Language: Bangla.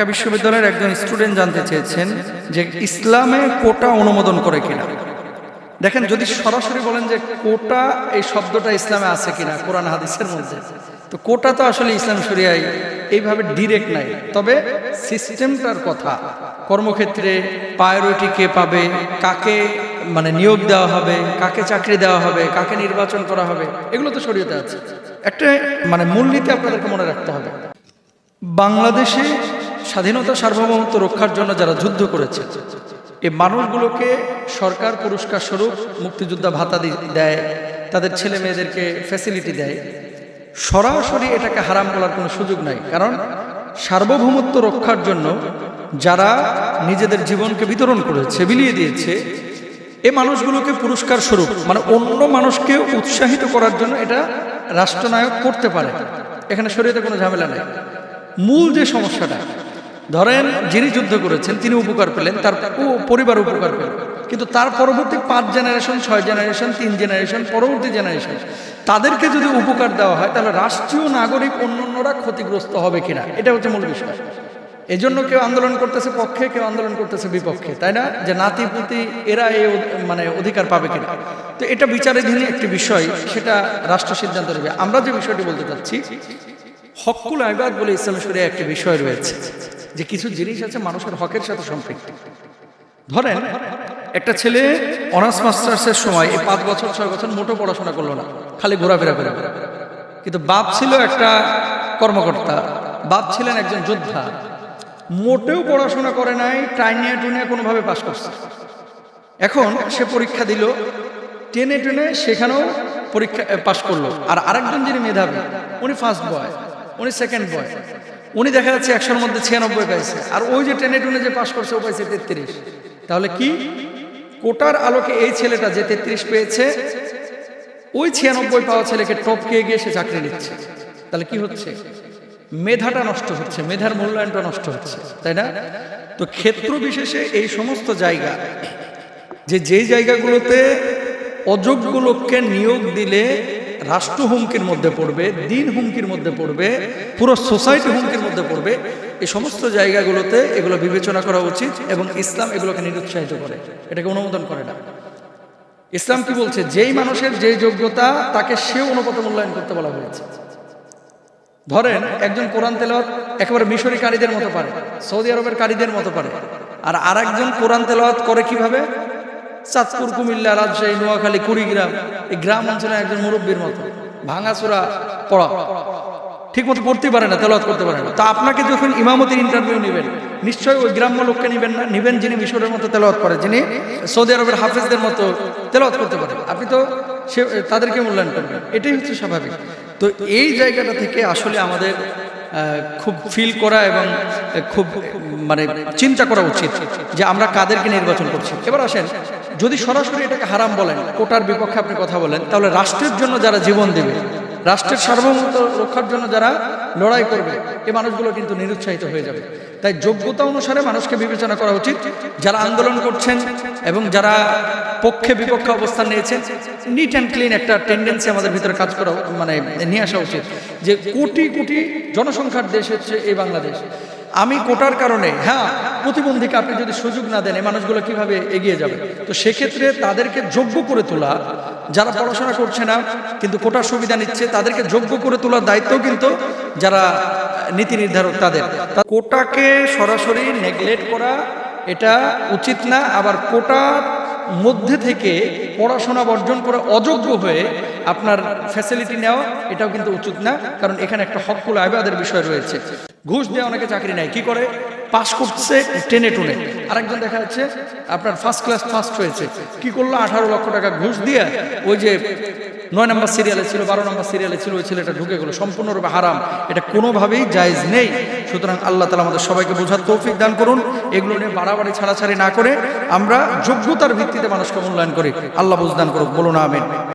ঢাকা বিশ্ববিদ্যালয়ের একজন স্টুডেন্ট জানতে চেয়েছেন যে ইসলামে কোটা অনুমোদন করে কিনা। দেখেন, যদি সরাসরি বলেন যে কোটা এই শব্দটা ইসলামে আছে কিনা, কোরআন হাদিসের মধ্যে, তো কোটা তো আসলে ইসলাম শরিয়ায় এইভাবে ডিরেক্ট নাই। তবে সিস্টেমটার কথা, কর্মক্ষেত্রে প্রায়োরিটি কে পাবে, কাকে মানে নিয়োগ দেওয়া হবে, কাকে চাকরি দেওয়া হবে, কাকে নির্বাচন করা হবে, এগুলো তো শরীয়তে আছে। একটা মানে মূলনীতি আপনাদেরকে মনে রাখতে হবে। বাংলাদেশে স্বাধীনতা সার্বভৌমত্ব রক্ষার জন্য যারা যুদ্ধ করেছে, এই মানুষগুলোকে সরকার পুরস্কার স্বরূপ মুক্তিযোদ্ধা ভাতা দেয়, তাদের ছেলে মেয়েদেরকে ফ্যাসিলিটি দেয়। সরাসরি এটাকে হারাম বলার কোনো সুযোগ নাই, কারণ সার্বভৌমত্ব রক্ষার জন্য যারা নিজেদের জীবনকে বিতরণ করেছে, বিলিয়ে দিয়েছে, এ মানুষগুলোকে পুরস্কার স্বরূপ মানে অন্য মানুষকে উৎসাহিত করার জন্য এটা রাষ্ট্রনায়ক করতে পারে। এখানে শরীরে কোনো ঝামেলা নেই। মূল যে সমস্যাটা ধরেন যিনি যুদ্ধ করেছেন, তিনি উপকার পেলেন, তার পরিবার উপকার পেলেন কিন্তু তার পরবর্তী পাঁচ জেনারেশন ছয় জেনারেশন তিন জেনারেশন পরবর্তী জেনারেশন তাদেরকে যদি উপকার দেওয়া হয়, তাহলে রাষ্ট্রীয় নাগরিক অন্যান্যরা ক্ষতিগ্রস্ত হবে কিনা? এটা হচ্ছে মূল বিষয়। এই জন্য কেউ আন্দোলন করতেছে পক্ষে, কেউ আন্দোলন করতেছে বিপক্ষে, তাই না? যে নাতি পুতি এরা এই মানে অধিকার পাবে কিনা? তো এটা বিচারাধীন একটি বিষয়, সেটা রাষ্ট্র সিদ্ধান্ত নেবে। আমরা যে বিষয়টি বলতে চাচ্ছি হকুল আইবাদ বলে ইসলাম শরিয়া একটি বিষয় রয়েছে। যে কিছু জিনিস আছে মানুষের হকের সাথে সম্পৃক্ত। ধরেন, একটা ছেলে অনার্স মাস্টার্সের সময় এই পাঁচ বছর, ছয় বছর মোটো পড়াশোনা করল না, খালি ঘোরাফেরা করে। কিন্তু বাপ ছিল একটা কর্মকর্তা, বাপ ছিলেন একজন যোদ্ধা। মোটেও পড়াশোনা করে নাই টাইনিয়া টুনিয়া কোনোভাবে পাশ করছে। এখন সে পরীক্ষা দিল, টেনে টেনে সেখানেও পরীক্ষা পাশ করল। আর আরেকজন যিনি মেধাবী, উনি ফার্স্ট বয় উনি সেকেন্ড বয় উনি দেখা যাচ্ছে একশোর মধ্যে ছিয়ানব্বই পাইছে। আর ওই যে টেনে টুনে যে পাশ করছে, ও পাইছে তেত্রিশ। তাহলে কি? কোটার আলোকে এই ছেলেটা যে তেত্রিশ পেয়েছে, ওই ছিয়ানব্বই পাওয়া ছেলেকে টপকে গিয়ে সে চাকরি নিচ্ছে। তাহলে কি হচ্ছে? মেধাটা নষ্ট হচ্ছে, মেধার মূল্যায়নটা নষ্ট হচ্ছে, তাই না? তো ক্ষেত্র বিশেষে এই সমস্ত জায়গা, যে যেই জায়গাগুলোতে অযোগ্য লোককে নিয়োগ দিলে রাষ্ট্র হুমকির মধ্যে পড়বে, দিন হুমকির মধ্যে পড়বে, পুরো সোসাইটি হুমকির মধ্যে পড়বে, এই সমস্ত জায়গাগুলোতে এগুলো বিবেচনা করা উচিত এবং ইসলাম এগুলোকে নিরুৎসাহিত করে। এটাকে অনুমোদন করে না। ইসলাম কি বলছে? যেই মানুষের যেই যোগ্যতা, তাকে সে অনুপাত মূল্যায়ন করতে বলা হয়েছে। ধরেন, একজন কোরআন তেলাওয়াত একেবারে মিশরি কারীদের মতো পারে, সৌদি আরবের কারীদের মতো পারে, আর আরেকজন কোরআন তেলাওয়াত করে কীভাবে? চাঁদপুর, কুমিল্লা, রাজশাহী, নোয়াখালী, কুড়িগ্রাম। এই গ্রাম অঞ্চলে একজন মুরব্বীর মতো। ভাঙাচোরা পড়া। ঠিক মতো পড়তে পারে না, তেলাওয়াত করতে পারে না। তা আপনাকে যখন ইমামতির ইন্টারভিউ নেবেন, নিশ্চয়ই ওই গ্রাম্য লোককে নেবেন না, নেবেন যিনি মিশরের মতো তেলাওয়াত করে, যিনি সৌদি আরবের হাফেজদের মতো তেলাওয়াত করতে পারে। আপনি তো সে, তাদেরকে মূল্যায়ন করবেন। এটাই হচ্ছে স্বাভাবিক। তো এই জায়গাটা থেকে আসলে আমাদের খুব ফিল করা এবং খুব মানে চিন্তা করা উচিত যে আমরা কাদেরকে নির্বাচন করছি। এবার আসেন, যদি সরাসরি এটাকে হারাম বলেন, কোটার বিপক্ষে আপনি কথা বলেন, তাহলে রাষ্ট্রের জন্য যারা জীবন দেবে রাষ্ট্রের সার্বভৌমত্ব রক্ষার জন্য যারা লড়াই করবে, এই মানুষগুলো কিন্তু নিরুৎসাহিত হয়ে যাবে। তাই যোগ্যতা অনুসারে মানুষকে বিবেচনা করা উচিত। যারা আন্দোলন করছেন এবং যারা পক্ষে বিপক্ষে অবস্থান নিয়েছেন নিট অ্যান্ড ক্লিন একটা টেন্ডেন্সি আমাদের ভিতরে কাজ করা মানে নিয়ে আসা উচিত যে কোটি কোটি জনসংখ্যার দেশ হচ্ছে এই বাংলাদেশ। আমি কোটার কারণে হ্যাঁ প্রতিবন্ধীকে আপনি যদি সুযোগ না দেন, এই মানুষগুলো কীভাবে এগিয়ে যাবে? তো সেক্ষেত্রে তাদেরকে যোগ্য করে তোলা, যারা পড়াশোনা করছে না, কিন্তু কোটার সুবিধা নিচ্ছে, তাদেরকে যোগ্য করে তোলার দায়িত্ব কিন্তু যারা নীতি নির্ধারক তাদের। কোটাকে সরাসরি নেগলেক্ট করা, এটা উচিত না। আবার কোটার মধ্যে থেকে পড়াশোনা বর্জন করে অযোগ্য হয়ে আপনার ফ্যাসিলিটি নেওয়া, এটাও কিন্তু উচিত না। কারণ এখানে একটা হকুল আইবাদের বিষয় রয়েছে। ঘুষ দিয়ে অনেকে চাকরি নেয়, কি করে? পাশ করছে টেনে টুনে। আরেকজন দেখা যাচ্ছে, আপনার ফার্স্ট ক্লাস ফার্স্ট হয়েছে। কি করল? আঠারো লক্ষ টাকা ঘুষ দিয়ে ওই যে নয় নম্বর সিরিয়ালে ছিল, বারো নম্বর সিরিয়ালে ছিল, ওই ছেলেটা ঢুকে গেলো। সম্পূর্ণরূপে হারাম। এটা কোনোভাবেই জায়জ নেই। সুতরাং আল্লাহ তালা আমাদের সবাইকে বোঝার তৌফিক দান করুন। এগুলো নিয়ে বাড়াবাড়ি, ছাড়াছাড়ি না করে আমরা যোগ্যতার ভিত্তিতে মানুষকে মূল্যায়ন করি। আল্লাহ বুঝদান করুক। বলুন, আমিন।